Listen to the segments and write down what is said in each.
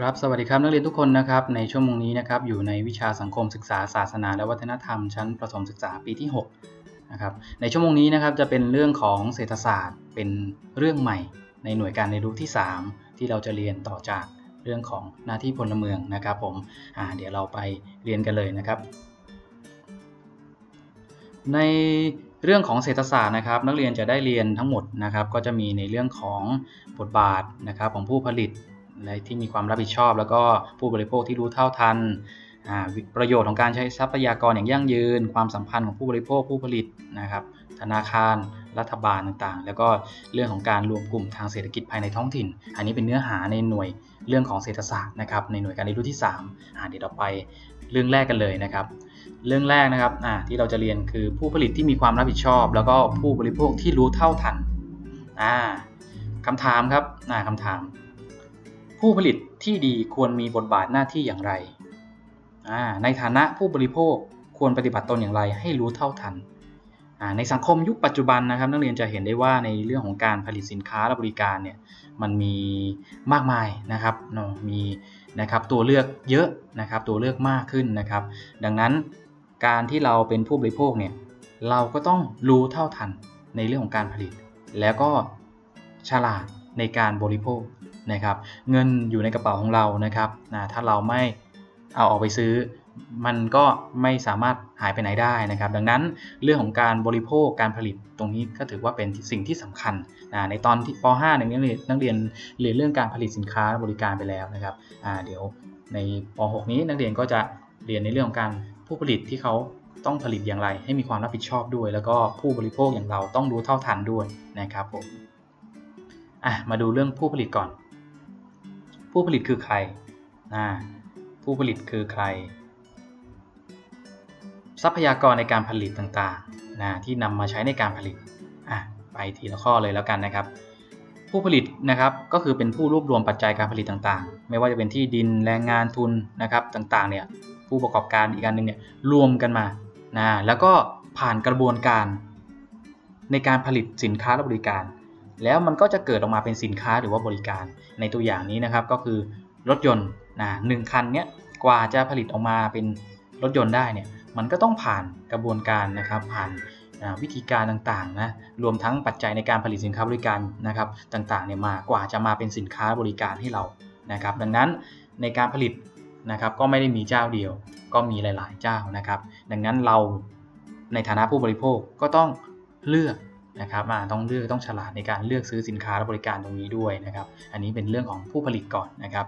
ครับสวัสดีครับนักเรียนทุกคนนะครับในชั่วโมงนี้นะครับอยู่ในวิชาสังคมศึกษาศาสนา และวัฒนธรรมชั้นประถมศึกษาปีที่6นะครับในชั่วโมงนี้นะครับจะเป็นเรื่องของเศรษฐศาสตร์ เป็นเรื่องใหม่ ในหน่วยการเรียนรู้ที่ 3 ที่เราจะเรียนต่อจากเรื่องของหน้าที่พลเมืองนะครับผมอ่าเดี๋ยวเราไปเรียนกันเลยนะครับ ในเรื่องของเศรษฐศาสตร์นะครับ นักเรียนจะได้เรียนทั้งหมดนะครับ ก็จะมีในเรื่องของบทบาทนะครับของผู้ผลิต และที่มีความรับผิดชอบ แล้วก็ผู้บริโภคที่รู้เท่าทัน ประโยชน์ของการใช้ทรัพยากรอย่างยั่งยืน ความสัมพันธ์ของผู้บริโภคผู้ผลิตนะครับ ธนาคารรัฐบาลต่างๆ แล้วก็เรื่องของการรวมกลุ่มทางเศรษฐกิจภายในท้องถิ่น อันนี้เป็นเนื้อหาในหน่วยเรื่องของเศรษฐศาสตร์นะครับ ในหน่วยการเรียนรู้ที่3อ่าเดี๋ยวเราไปเรื่องแรกกันเลยนะครับ เรื่องแรกนะครับอ่าที่เราจะเรียนคือผู้ผลิตที่มีความรับผิดชอบ แล้วก็ผู้บริโภคที่รู้เท่าทันอ่าคำถามครับอ่าคำถาม ผู้ผลิตที่ดีควรมีบทบาทหน้าที่อย่างไร ในฐานะผู้บริโภคควรปฏิบัติตนอย่างไรให้รู้เท่าทัน ในสังคมยุคปัจจุบันนะครับ นักเรียนจะเห็นได้ว่าในเรื่องของการผลิตสินค้าและบริการเนี่ยมันมีมากมายนะครับเนาะมีนะครับตัวเลือกเยอะนะครับตัวเลือกมากขึ้นนะครับ ดังนั้นการที่เราเป็นผู้บริโภคเนี่ยเราก็ต้องรู้เท่าทันในเรื่องของการผลิต แล้วก็ฉลาดในการบริโภค นะครับ เงินอยู่ในกระเป๋าของเรานะครับนะถ้าเราไม่เอาออกไปซื้อ มันก็ไม่สามารถหายไปไหนได้นะครับ ดังนั้นเรื่องของการบริโภคการผลิตตรงนี้ก็ถือว่าเป็นสิ่งที่สำคัญนะในตอนที่ป .5 เนี่ยนักเรียนนักเรียนเรียนเรื่องการผลิตสินค้าบริการไปแล้วนะครับเดี๋ยวในป .6 นี้นักเรียนก็จะเรียนในเรื่องของการผู้ผลิตที่เขาต้องผลิตอย่างไร ให้มีความรับผิดชอบด้วย แล้วก็ผู้บริโภคอย่างเราต้องรู้เท่าทันด้วยนะครับผมอะมาดูเรื่องผู้ผลิตก่อน ผู้ผลิตคือใครอ่าผู้ผลิตคือใคร ทรัพยากรในการผลิตต่างๆนะที่นำมาใช้ในการผลิตอะไปทีละข้อเลยแล้วกันนะครับ ผู้ผลิตนะครับก็คือเป็นผู้รวบรวมปัจจัยการผลิตต่างๆ ไม่ว่าจะเป็นที่ดินแรงงานทุนนะครับต่างๆเนี่ยผู้ประกอบการอีกการหนึ่งเนี่ยรวมกันมานะแล้วก็ผ่านกระบวนการในการผลิตสินค้าและบริการ แล้วมันก็จะเกิดออกมาเป็นสินค้าหรือว่าบริการในตัวอย่างนี้นะครับ ก็คือรถยนต์นะหนึ่งคันเนี้ยกว่าจะผลิตออกมาเป็นรถยนต์ได้เนี่ยมันก็ต้องผ่านกระบวนการนะครับผ่านวิธีการต่างๆนะรวมทั้งปัจจัยในการผลิตสินค้าบริการนะครับต่างๆเนี่ยมากว่าจะมาเป็นสินค้าบริการให้เรานะครับ ดังนั้นในการผลิตนะครับก็ไม่ได้มีเจ้าเดียว ก็มีหลายๆเจ้านะครับ ดังนั้นเราในฐานะผู้บริโภคก็ต้องเลือก นะครับต้องเลือกต้องฉลาดในการเลือกซื้อสินค้าและบริการตรงนี้ด้วยนะครับ อันนี้เป็นเรื่องของผู้ผลิตก่อนนะครับ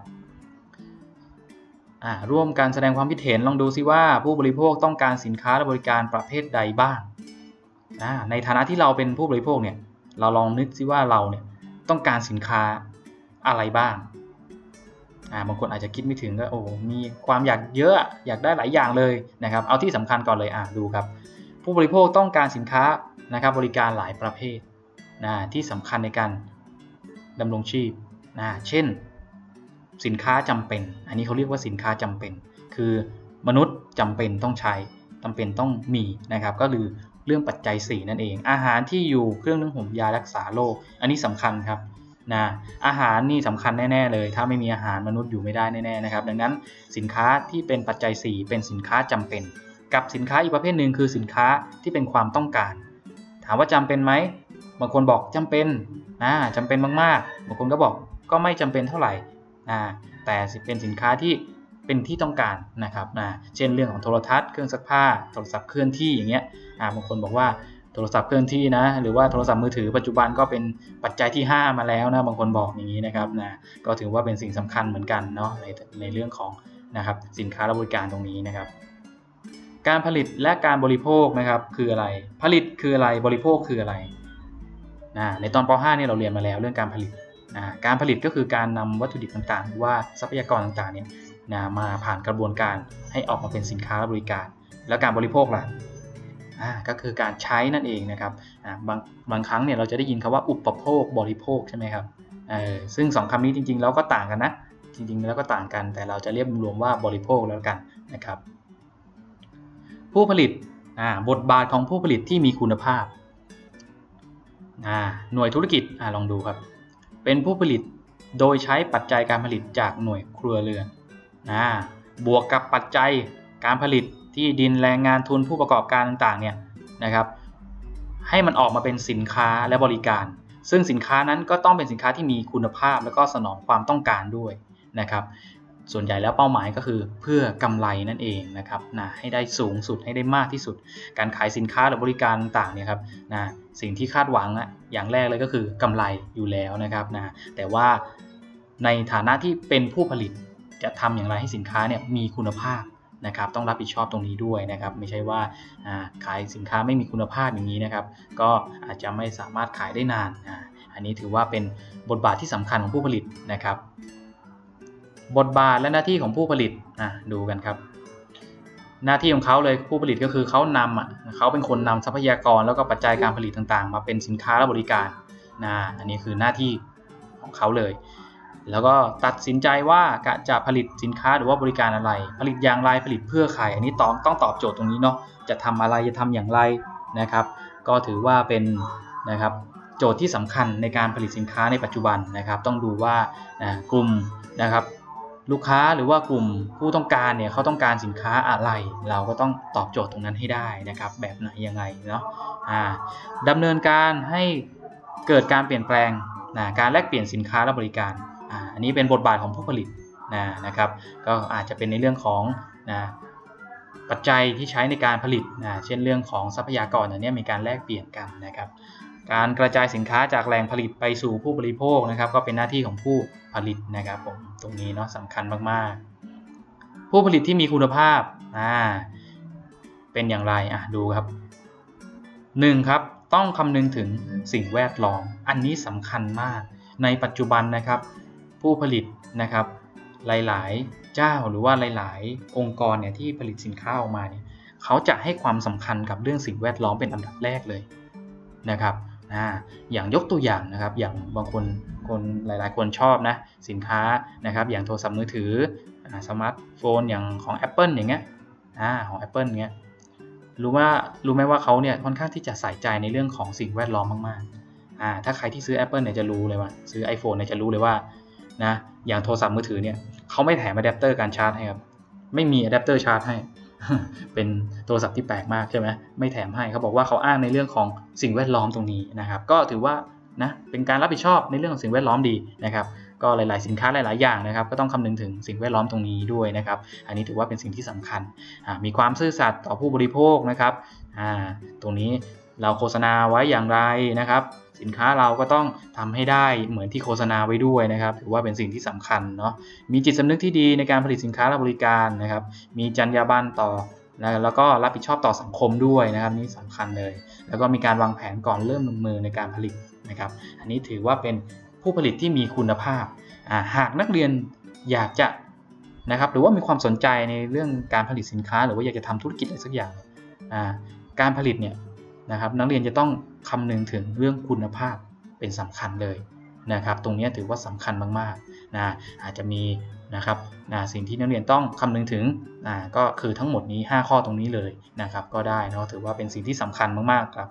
ร่วมการแสดงความคิดเห็นลองดูซิว่าผู้บริโภคต้องการสินค้าและบริการประเภทใดบ้างในฐานะที่เราเป็นผู้บริโภคเนี่ยเราลองนึกซิว่าเราเนี่ยต้องการสินค้าอะไรบ้างบางคนอาจจะคิดไม่ถึงก็โอ้มีความอยากเยอะอยากได้หลายอย่างเลยนะครับ เอาที่สำคัญก่อนเลยอะดูครับ ผู้บริโภคต้องการสินค้านะครับบริการหลายประเภทนะที่สำคัญในการดำรงชีพนะเช่น สินค้าจำเป็น อันนี้เขาเรียกว่าสินค้าจำเป็น คือมนุษย์จำเป็นต้องใช้จำเป็นต้องมีนะครับ ก็คือเรื่องปัจจัย 4 นั่นเอง อาหารที่อยู่เครื่องนึ่งห่มยารักษาโรคอันนี้สำคัญครับนะอาหารนี่สำคัญแน่ ๆ เลย ถ้าไม่มีอาหารมนุษย์อยู่ไม่ได้แน่ๆนะครับ ดังนั้นสินค้าที่เป็นปัจจัย 4 เป็นสินค้าจำเป็น กับสินค้าอีกประเภทหนึ่งคือสินค้าที่เป็นความต้องการ ถามว่าจำเป็นไหมบางคนบอกจำเป็นนะจำเป็นมากๆบางคนก็บอกก็ไม่จำเป็นเท่าไหร่นะแต่เป็นสินค้าที่เป็นที่ต้องการนะครับนะเช่นเรื่องของโทรทัศน์เครื่องซักผ้าโทรศัพท์เคลื่อนที่อย่างเงี้ยบางคนบอกว่าโทรศัพท์เคลื่อนที่นะหรือว่าโทรศัพท์มือถือปัจจุบันก็เป็นปัจจัยที่ 5 มาแล้วนะบางคนบอกอย่างนี้นะครับนะก็ถือว่าเป็นสิ่งสำคัญเหมือนกันเนาะในในเรื่องของนะครับสินค้าและบริการตรงนี้นะครับ การผลิตและการบริโภคนะครับคืออะไร ผลิตคืออะไรบริโภคคืออะไรนะในตอนป .5 เนี่ยเราเรียนมาแล้วเรื่องการผลิตนะการผลิตก็คือการนำวัตถุดิบต่างๆ หรือว่าทรัพยากรต่างๆเนี่ยนะมาผ่านกระบวนการให้ออกมาเป็นสินค้าและบริการ แล้วการบริโภคล่ะก็คือการใช้นั่นเองนะครับบางบางครั้งเนี่ยเราจะได้ยินคำว่าอุปโภคบริโภคใช่ไหมครับซึ่งสองคำนี้จริงๆ แล้วก็ต่างกันนะ จริงๆ แล้วก็ต่างกัน แต่เราจะเรียกรวมว่าบริโภคแล้วกันนะครับ ผู้ผลิตบทบาทของผู้ผลิตที่มีคุณภาพ หน่วยธุรกิจอลองดูครับ เป็นผู้ผลิตโดยใช้ปัจจัยการผลิตจากหน่วยครัวเรือนบวกกับปัจจัยการผลิตที่ดินแรงงานทุนผู้ประกอบการต่างๆเนี่ยนะครับให้มันออกมาเป็นสินค้าและบริการ ซึ่งสินค้านั้นก็ต้องเป็นสินค้าที่มีคุณภาพ แล้วก็สนองความต้องการด้วยนะครับ ส่วนใหญ่แล้วเป้าหมายก็คือเพื่อกำไรนั่นเองนะครับนะให้ได้สูงสุดให้ได้มากที่สุด การขายสินค้าหรือบริการต่างๆเนี่ยครับนะสิ่งที่คาดหวังอะอย่างแรกเลยก็คือกำไรอยู่แล้วนะครับนะแต่ว่าในฐานะที่เป็นผู้ผลิตจะทำอย่างไรให้สินค้าเนี่ยมีคุณภาพนะครับต้องรับผิดชอบตรงนี้ด้วยนะครับ ไม่ใช่ว่าขายสินค้าไม่มีคุณภาพอย่างนี้นะครับ ก็อาจจะไม่สามารถขายได้นาน อันนี้ถือว่าเป็นบทบาทที่สำคัญของผู้ผลิตนะครับ บทบาทและหน้าที่ของผู้ผลิตอะดูกันครับ หน้าที่ของเขาเลยผู้ผลิตก็คือเขานำอะเขาเป็นคนนำทรัพยากรแล้วก็ปัจจัยการผลิตต่างๆ มาเป็นสินค้าและบริการนะอันนี้คือหน้าที่ของเขาเลย แล้วก็ตัดสินใจว่าจะผลิตสินค้าหรือว่าบริการอะไร ผลิตอย่างไรผลิตเพื่อใครอันนี้ต้องต้องตอบโจทย์ตรงนี้เนาะจะทำอะไรจะทำอย่างไรนะครับ ก็ถือว่าเป็นนะครับโจทย์ที่สำคัญในการผลิตสินค้าในปัจจุบันนะครับ ต้องดูว่านะกลุ่มนะครับ ลูกค้าหรือว่ากลุ่มผู้ต้องการเนี่ยเขาต้องการสินค้าอะไร เราก็ต้องตอบโจทย์ตรงนั้นให้ได้นะครับ แบบไหนยังไงเนาะดำเนินการให้เกิดการเปลี่ยนแปลงนะการแลกเปลี่ยนสินค้าและบริการอ,อันนี้เป็นบทบาทของผู้ผลิตนะนะครับ ก็อาจจะเป็นในเรื่องของนะปัจจัยที่ใช้ในการผลิตนะเช่นเรื่องของทรัพยากรอันนี้มีการแลกเปลี่ยนกันนะครับ การกระจายสินค้าจากแหล่งผลิตไปสู่ผู้บริโภคนะครับ ก็เป็นหน้าที่ของผู้ผลิตนะครับผมตรงนี้เนาะสำคัญมากๆ ผู้ผลิตที่มีคุณภาพอ่าเป็นอย่างไรอะดูครับหนึ่งครับต้องคำนึงถึงสิ่งแวดล้อม อันนี้สำคัญมาก ในปัจจุบันนะครับ ผู้ผลิตนะครับ หลายๆ เจ้าหรือว่าหลาย ๆ องค์กรเนี่ยที่ผลิตสินค้าออกมาเนี่ยเขาจะให้ความสำคัญกับเรื่องสิ่งแวดล้อมเป็นอันดับแรกเลยนะครับ อ่าอย่างยกตัวอย่างนะครับ อย่างบางคนคนหลายๆ คนชอบนะสินค้านะครับ อย่างโทรศัพท์มือถือสมาร์ทโฟนอย่างของ Apple อย่างเงี้ยอ่าของ Apple เงี้ยรู้ว่ารู้ไหมว่าเขาเนี่ยค่อนข้างที่จะใส่ใจในเรื่องของสิ่งแวดล้อมมากๆอ่าถ้าใครที่ซื้อ Apple เนี่ยจะรู้เลยว่า ซื้อ iPhone เนี่ยจะรู้เลยว่านะอย่างโทรศัพท์มือถือเนี่ยเขาไม่แถมอะแดปเตอร์การชาร์จให้ครับไม่มีอะแดปเตอร์ชาร์จให้ เป็นโทรศัพท์ที่แปลกมากใช่ไหมไม่แถมให้เขาบอกว่าเขาอ้างในเรื่องของสิ่งแวดล้อมตรงนี้นะครับ ก็ถือว่านะเป็นการรับผิดชอบในเรื่องของสิ่งแวดล้อมดีนะครับก็หลาย ๆ สินค้าหลาย ๆ อย่างนะครับ ก็ต้องคำนึงถึงสิ่งแวดล้อมตรงนี้ด้วยนะครับ อันนี้ถือว่าเป็นสิ่งที่สำคัญ มีความซื่อสัตย์ต่อผู้บริโภคนะครับ ตรงนี้เราโฆษณาไว้อย่างไรนะครับ สินค้าเราก็ต้องทำให้ได้เหมือนที่โฆษณาไว้ด้วยนะครับ ถือว่าเป็นสิ่งที่สำคัญเนาะมีจิตสำนึกที่ดีในการผลิตสินค้าและบริการนะครับ มีจรรยาบรรณต่อนะแล้วก็รับผิดชอบต่อสังคมด้วยนะครับนี่สำคัญเลย แล้วก็มีการวางแผนก่อนเริ่มลงมือในการผลิตนะครับ อันนี้ถือว่าเป็นผู้ผลิตที่มีคุณภาพ หากนักเรียนอยากจะนะครับ หรือว่ามีความสนใจในเรื่องการผลิตสินค้า หรือว่าอยากจะทำธุรกิจอะไรสักอย่าง การผลิตเนี่ย นะครับ นักเรียนจะต้องคำนึงถึงเรื่องคุณภาพเป็นสำคัญเลยนะครับ ตรงนี้ถือว่าสำคัญมากๆนะอาจจะมีนะครับนะสิ่งที่นักเรียนต้องคำนึงถึงนะก็คือทั้งหมดนี้ 5 ข้อตรงนี้เลยนะครับ ก็ได้นะถือว่าเป็นสิ่งที่สำคัญมากๆครับ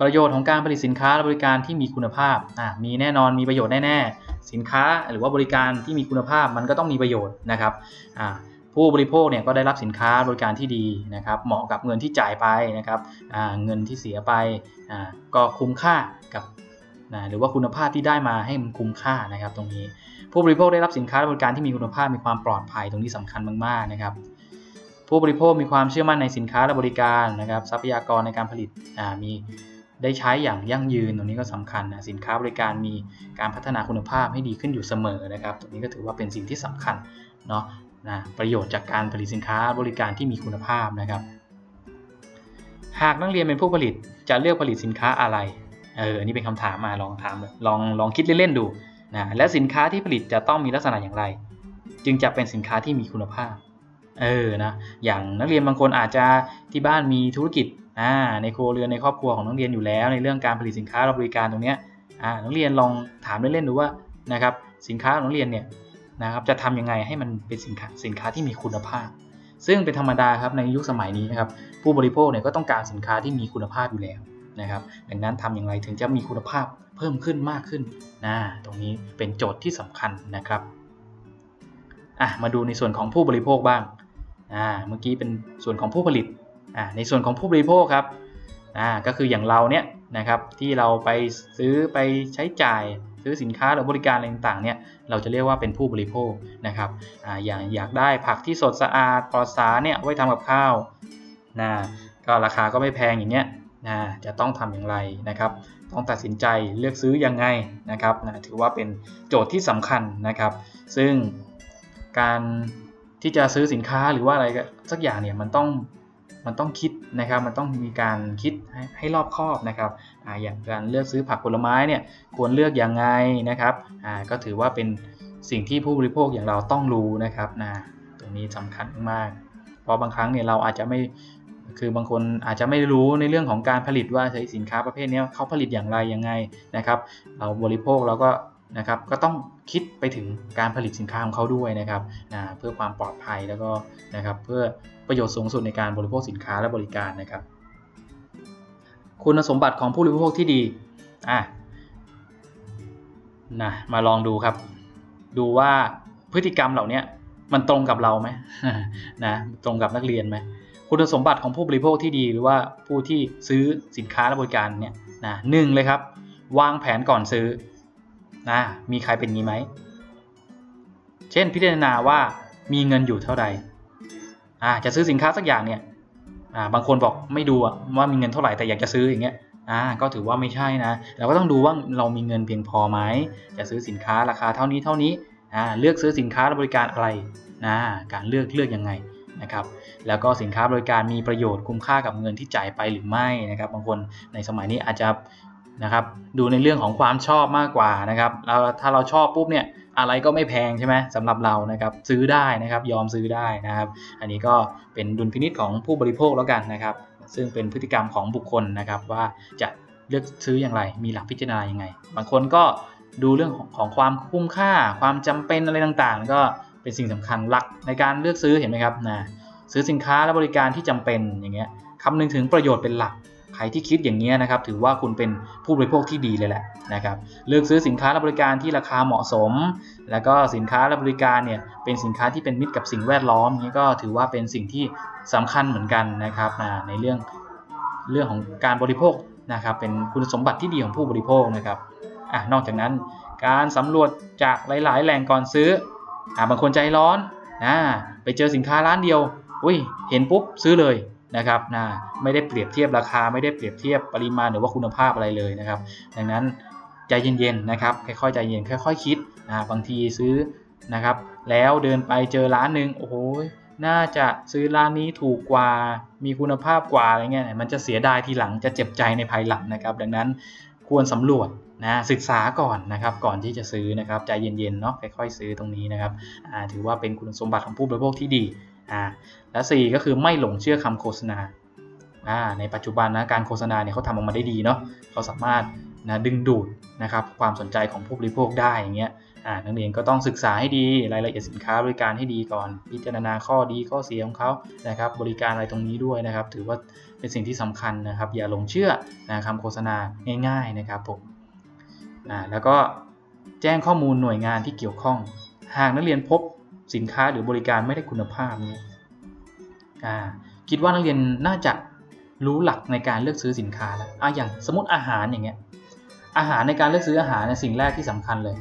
ประโยชน์ของการผลิตสินค้าและบริการที่มีคุณภาพมีแน่นอนมีประโยชน์แน่ ๆ สินค้าหรือว่าบริการที่มีคุณภาพมันก็ต้องมีประโยชน์นะครับ ผู้บริโภคเนี่ยก็ได้รับสินค้าบริการที่ดีนะครับ เหมาะกับเงินที่จ่ายไปนะครับเงินที่เสียไปก็คุ้มค่ากับนะหรือว่าคุณภาพที่ได้มาให้มันคุ้มค่านะครับ ตรงนี้ ผู้บริโภคได้รับสินค้าบริการที่มีคุณภาพมีความปลอดภัยตรงนี้สำคัญมากๆนะครับ ผู้บริโภคมีความเชื่อมั่นในสินค้าและบริการนะครับ ทรัพยากรในการผลิตมีได้ใช้อย่างยั่งยืนตรงนี้ก็สำคัญนะสินค้าบริการมีการพัฒนาคุณภาพให้ดีขึ้นอยู่เสมอนะครับ ตรงนี้ก็ถือว่าเป็นสิ่งที่สำคัญเนาะ นะประโยชน์จากการผลิตสินค้าบริการที่มีคุณภาพนะครับ หากนักเรียนเป็นผู้ผลิตจะเลือกผลิตสินค้าอะไรเออนนี้เป็นคำถามมาลองถามลองลองคิดเล่นๆดูนะและสินค้าที่ผลิตจะต้องมีลักษณะอย่างไร จึงจะเป็นสินค้าที่มีคุณภาพเออนะอย่างนักเรียนบางคนอาจจะที่บ้านมีธุรกิจอ่าในครัวเรือนในครอบครัวของนักเรียนอยู่แล้ว ในเรื่องการผลิตสินค้าบริการตรงเนี้อ่านักเรียนลองถามเล่นๆดูว่านะครับสินค้าของนักเรียนเนี่ย นะครับจะทำยังไงให้มันเป็นสินค้าสินค้าที่มีคุณภาพ ซึ่งเป็นธรรมดาครับในยุคสมัยนี้นะครับผู้บริโภคเนี่ยก็ต้องการสินค้าที่มีคุณภาพอยู่แล้วนะครับดังนั้นทำอย่างไรถึงจะมีคุณภาพเพิ่มขึ้นมากขึ้นนะตรงนี้เป็นโจทย์ที่สำคัญนะครับอะมาดูในส่วนของผู้บริโภคบ้างอ่าเมื่อกี้เป็นส่วนของผู้ผลิตอ่าในส่วนของผู้บริโภคครับอ่าก็คืออย่างเราเนี่ยนะครับที่เราไปซื้อไปใช้จ่าย ซื้อสินค้าหรือบริการอะไรต่างๆเนี่ยเราจะเรียกว่าเป็นผู้บริโภคนะครับออย่างอยากได้ผักที่สดสะอาดปลอดสารเนี่ยไว้ทำกับข้าวนะก็ราคาก็ไม่แพงอย่างเงี้ยนะจะต้องทำอย่างไรนะครับ ต้องตัดสินใจเลือกซื้อยังไงนะครับนะถือว่าเป็นโจทย์ที่สำคัญนะครับ ซึ่งการที่จะซื้อสินค้าหรือว่าอะไรสักอย่างเนี่ยมันต้อง มันต้องคิดนะครับ มันต้องมีการคิดให้ให้รอบคอบนะครับอ่าอย่างการเลือกซื้อผักผลไม้เนี่ยควรเลือกอยังไงนะครับอ่าก็ถือว่าเป็นสิ่งที่ผู้บริโภคอย่างเราต้องรู้นะครับนะตรงนี้สำคัญมาก เพราะบางครั้งเนี่ยเราอาจจะไม่คือบางคนอาจจะไม่รู้ในเรื่องของการผลิตว่าใช้สินค้าประเภทนี้เขาผลิตอย่างไรยังไงนะครับ เราบริโภคเราก็ นะครับก็ต้องคิดไปถึงการผลิตสินค้าของเขาด้วยนะครับนะเพื่อความปลอดภัยแล้วก็นะครับเพื่อประโยชน์สูงสุดในการบริโภคสินค้าและบริการนะครับ คุณสมบัติของผู้บริโภคที่ดีอะนะมาลองดูครับ ดูว่าพฤติกรรมเหล่านี้มันตรงกับเราไหมนะตรงกับนักเรียนไหมคุณสมบัติของผู้บริโภคที่ดีหรือว่าผู้ที่ซื้อสินค้าและบริการเนี่ยนะหนึ่งเลยครับ วางแผนก่อนซื้อ นะมีใครเป็นงี้ไหม เช่นพิจารณาว่ามีเงินอยู่เท่าไหร่อ่าจะซื้อสินค้าสักอย่างเนี่ยอ่าบางคนบอกไม่ดูว่ามีเงินเท่าไหร่แต่อยากจะซื้ออย่างเงี้ยอ่าก็ถือว่าไม่ใช่นะ เราก็ต้องดูว่าเรามีเงินเพียงพอไหมจะซื้อสินค้าราคาเท่านี้เท่านี้อ่าเลือกซื้อสินค้าและบริการอะไรนะการเลือกเลือกยังไงนะครับแล้วก็สินค้าบริการมีประโยชน์คุ้มค่ากับเงินที่จ่ายไปหรือไม่นะครับบางคนในสมัยนี้อาจจะ นะครับ ดูในเรื่องของความชอบมากกว่านะครับเราถ้าเราชอบปุ๊บเนี่ยอะไรก็ไม่แพงใช่ไหมสำหรับเรานะครับซื้อได้นะครับยอมซื้อได้นะครับ อันนี้ก็เป็นดุลพินิจของผู้บริโภคแล้วกันนะครับ ซึ่งเป็นพฤติกรรมของบุคคลนะครับว่าจะเลือกซื้ออย่างไร มีหลักพิจารณาอยังไง บางคนก็ดูเรื่องของของความคุ้มค่า ความจำเป็นอะไรต่างๆ ก็เป็นสิ่งสำคัญหลักในการเลือกซื้อเห็นไหมครับนะซื้อสินค้าและบริการที่จำเป็นอย่างเงี้ยคำนึงถึงประโยชน์เป็นหลัก ใครที่คิดอย่างนี้นะครับถือว่าคุณเป็นผู้บริโภคที่ดีเลยแหละนะครับเลือกซื้อสินค้าและบริการที่ราคาเหมาะสม แล้วก็สินค้าและบริการเนี่ยเป็นสินค้าที่เป็นมิตรกับสิ่งแวดล้อมนี้ก็ถือว่าเป็นสิ่งที่สำคัญเหมือนกันนะครับในเรื่องเรื่องของการบริโภคนะครับเป็นคุณสมบัติที่ดีของผู้บริโภคนะครับอะนอกจากนั้นการสำรวจจากหลาย ๆ แหล่งก่อนซื้ออ่าบางคนใจร้อนนะไปเจอสินค้าร้านเดียวอุ้ยเห็นปุ๊บซื้อเลย นะครับนะไม่ได้เปรียบเทียบราคา ไม่ได้เปรียบเทียบปริมาณหรือว่าคุณภาพอะไรเลยนะครับ ดังนั้นใจเย็นๆนะครับค่อยๆใจเย็นค่อยๆคิดนะบางทีซื้อนะครับ แล้วเดินไปเจอร้านหนึ่งโอ้โหน่าจะซื้อร้านนี้ถูกกว่ามีคุณภาพกว่าอะไรเงี้ยมันจะเสียดายทีหลังจะเจ็บใจในภายหลังนะครับ ดังนั้นควรสำรวจนะศึกษาก่อนนะครับก่อนที่จะซื้อนะครับใจเย็นๆเนาะค่อยๆซื้อตรงนี้นะครับถือว่าเป็นคุณสมบัติของผู้บริโภคที่ดี อ่าและ 4 ก็คือไม่หลงเชื่อคำโฆษณาอ่าในปัจจุบันนะการโฆษณาเนี่ยเขาทำออกมาได้ดีเนาะเขาสามารถนะดึงดูดนะครับความสนใจของผู้บริโภคได้อย่างเงี้ยอ่านักเรียนก็ต้องศึกษาให้ดีรายละเอียดสินค้าบริการให้ดีก่อนพิจารณาข้อดีข้อเสียของเขานะครับบริการอะไรตรงนี้ด้วยนะครับ ถือว่าเป็นสิ่งที่สำคัญนะครับ อย่าหลงเชื่อนะคำโฆษณาง่าย ๆนะครับผมอ่าแล้วก็แจ้งข้อมูลหน่วยงานที่เกี่ยวข้อง หากนักเรียนพบ สินค้าหรือบริการไม่ได้คุณภาพนี้คิดว่านักเรียนน่าจะรู้หลักในการเลือกซื้อสินค้าแล้วอะอย่างสมมติอาหารอย่างเงี้ย อาหารในการเลือกซื้ออาหารในสิ่งแรกที่สำคัญเลย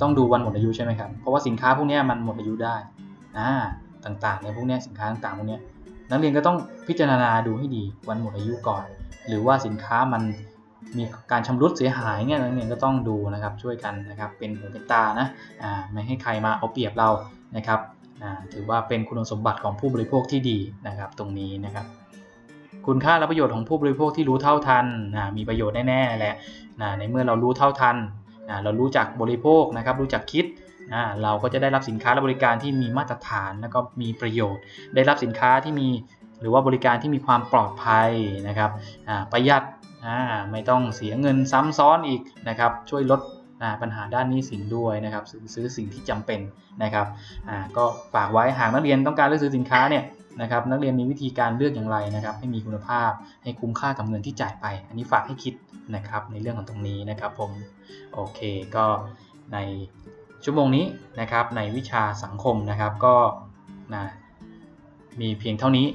ต้องดูวันหมดอายุใช่ไหมครับ เพราะว่าสินค้าพวกนี้มันหมดอายุได้อ่าต่างๆเนี่ยพวกนี้สินค้าต่างๆพวกนี้นักเรียนก็ต้องพิจารณาดูให้ดีวันหมดอายุก่อน หรือว่าสินค้ามันมีการชำรุดเสียหายเนี่ยนักเรียนก็ต้องดูนะครับช่วยกันนะครับเป็นหูเป็นตานะอ่าไม่ให้ใครมาเอาเปรียบเรา นะครับถือว่าเป็นคุณสมบัติของผู้บริโภคที่ดีนะครับตรงนี้นะครับ คุณค่าและประโยชน์ของผู้บริโภคที่รู้เท่าทันมีประโยชน์แน่ๆแหละในเมื่อเรารู้เท่าทันเรารู้จักบริโภคนะครับ รู้จักคิดเราก็จะได้รับสินค้าและบริการที่มีมาตรฐานแล้วก็มีประโยชน์ ได้รับสินค้าที่มีหรือว่าบริการที่มีความปลอดภัยนะครับประหยัดไม่ต้องเสียเงินซ้ำซ้อนอีกนะครับ ช่วยลด ปัญหาด้านนี้สินด้วยนะครับซื้อสิ่งที่จำเป็นนะครับอ่าก็ฝากไว้หากนักเรียนต้องการเลือกซื้อสินค้าเนี่ยนะครับนักเรียนมีวิธีการเลือกอย่างไรนะครับ ให้มีคุณภาพให้คุ้มค่ากับเงินที่จ่ายไป อันนี้ฝากให้คิดนะครับในเรื่องของตรงนี้นะครับผมโอเคก็ในชั่วโมงนี้นะครับในวิชาสังคมนะครับก็นะมีเพียงเท่านี้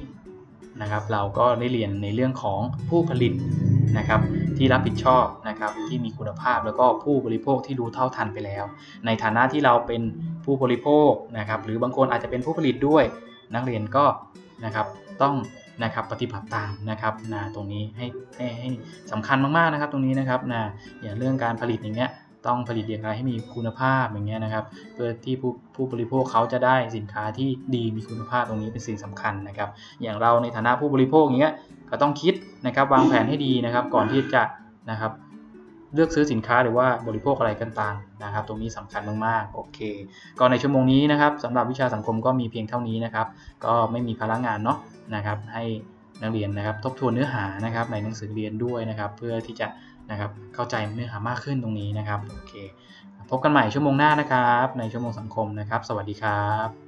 นะครับ เราก็ได้เรียนในเรื่องของผู้ผลิตนะครับ ที่รับผิดชอบนะครับที่มีคุณภาพแล้วก็ผู้บริโภคที่รู้เท่าทันไปแล้ว ในฐานะที่เราเป็นผู้บริโภคนะครับหรือบางคนอาจจะเป็นผู้ผลิตด้วย นักเรียนก็นะครับต้องนะครับปฏิบัติตามนะครับนะตรงนี้ให้ให้ให้สำคัญมากๆนะครับตรงนี้นะครับนะอย่างเรื่องการผลิตอย่างเงี้ย ต้องผลิตอย่างไรให้มีคุณภาพอย่างเงี้ยนะครับ เพื่อที่ผู้ผู้บริโภคเขาจะได้สินค้าที่ดีมีคุณภาพตรงนี้เป็นสิ่งสำคัญนะครับ อย่างเราในฐานะผู้บริโภคอย่างเงี้ยก็ต้องคิดนะครับวางแผนให้ดีนะครับ ก่อนที่จะนะครับเลือกซื้อสินค้าหรือว่าบริโภคอะไรกันต่างนะครับ ตรงนี้สำคัญมากๆโอเค ก็ในชั่วโมงนี้นะครับสำหรับวิชาสังคมก็มีเพียงเท่านี้นะครับ ก็ไม่มีภาระงานเนาะนะครับ ให้นักเรียนนะครับ ทบทวนเนื้อหานะครับในหนังสือเรียนด้วยนะครับ เพื่อที่จะ นะครับ เข้าใจเนื้อหามากขึ้นตรงนี้นะครับ โอเค พบกันใหม่ชั่วโมงหน้านะครับ ในชั่วโมงสังคมนะครับ สวัสดีครับ